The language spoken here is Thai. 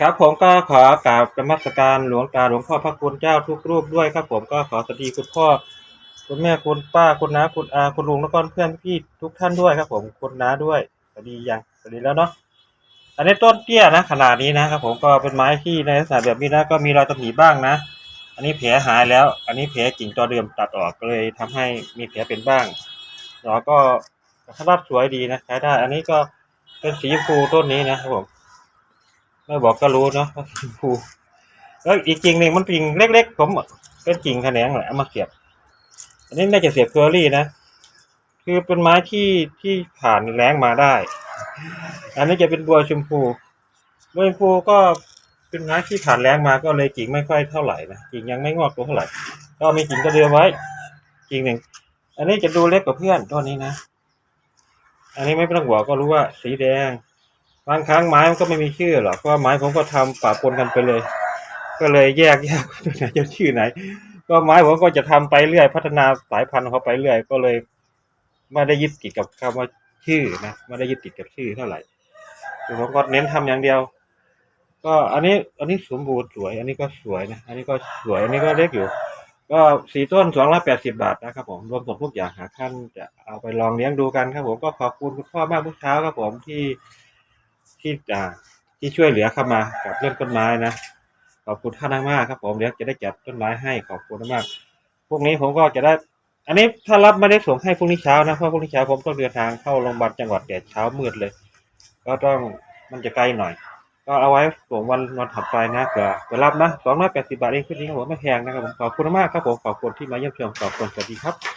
ครับผมก็ขอกราบนมัสการหลวงตาหลวงพ่อพระคุณเจ้าทุกรูปด้วยครับผมก็ขอสวัสดีคุณพ่อ คุณแม่คุณป้าคุณน้าคุณอาคุณลุงแล้วก็เพื่อนพี่ทุกท่านด้วยครับ ผมคุณน้าด้วยสวัสดียังสวัสดีแล้วเนาะอันนี้ต้นเตี้ยนะขนาดนี้นะครับ ผมก็เป็นไม้ที่ในลักษณะแบบนี้นะก็มีรอยตำหนิบ้างนะ อันนี้แผลหายแล้ว อันนี้แผลกิ่งตัวเดิมตัดออกก็เลยทำให้มีแผลเป็นบ้างแล้วก็สภาพสวยดีนะใช้ได้ อันนี้ก็เป็นสีชมพูต้นนี้นะครับผม ไม่บอกก็รู้เนาะว่าสีชมพูแล้วอีกกิ่งหนึ่งมันกิ่งเล็กๆผมเป็นกิ่งแขนงแหละมาเสียบ อันนี้น่าจะเสียบเคอรี่นะ คือเป็นไม้ที่ที่ผ่านแรงมาได้ อันนี้จะเป็นบัวชมพูบัวชมพูก็เป็นไม้ที่ผ่านแรงมาก็เลยกิ่งไม่ค่อยเท่าไหร่นะกิ่งยังไม่งอกตัวเท่าไหร่ก็มีกิ่งกระเดือไว้กิ่งหนึ่งอันนี้จะดูเล็กกว่าเพื่อนต้นนี้นะ อันนี้ไม่ต้องบอกก็รู้ว่าสีแดง บางครั้งไม้มันก็ไม่มีชื่อหรอกเพราะไม้ผมก็ทำปะปนกันไปเลย ก็เลยแยกแยกตัวไหนจะชื่อไหน ก็ไม้ผมก็จะทำไปเรื่อย พัฒนาสายพันธุ์เขาไปเรื่อย ก็เลยไม่ได้ยึดติดกับคำว่าชื่อนะไม่ได้ยึดติดกับชื่อเท่าไหร่ผมก็เน้นทำอย่างเดียว ก็อันนี้อันนี้สมบูรณ์สวย อันนี้ก็สวยนะ อันนี้ก็สวย อันนี้ก็เล็กอยู่ ก็สี่ต้นสองร้อยแปดสิบาทนะครับผมรวมส่งทุกอย่างหาท่านจะเอาไปลองเลี้ยงดูกันครับผมก็ขอบคุณคุณพ่อมากเมื่อเช้าครับผมที่ ที่อ่าที่ช่วยเหลือเข้ามากับเรื่องต้นไม้นะขอบคุณท่านมากครับ ผมเดี๋ยวจะได้จัดต้นไม้ให้ขอบคุณมากพวกนี้ผมก็จะได้ อันนี้ถ้ารับไม่ได้ส่งให้พรุ่งนี้เช้านะเพราะพรุ่งนี้เช้าผมต้องเดินทางเข้าโรงพยาบาลจังหวัดแต่เช้ามืดเลย ก็ต้องมันจะไกลหน่อย ก็เอาไว้ส่งวันวันถัดไปนะเผื่อไปรับนะสองร้อยแปดสิบาทเองขึ้นนี้ครับผมไม่แพงนะครับผมขอบคุณมากครับผมขอบคุณที่มาเยี่ยมชมขอบคุณสวัสดีครับ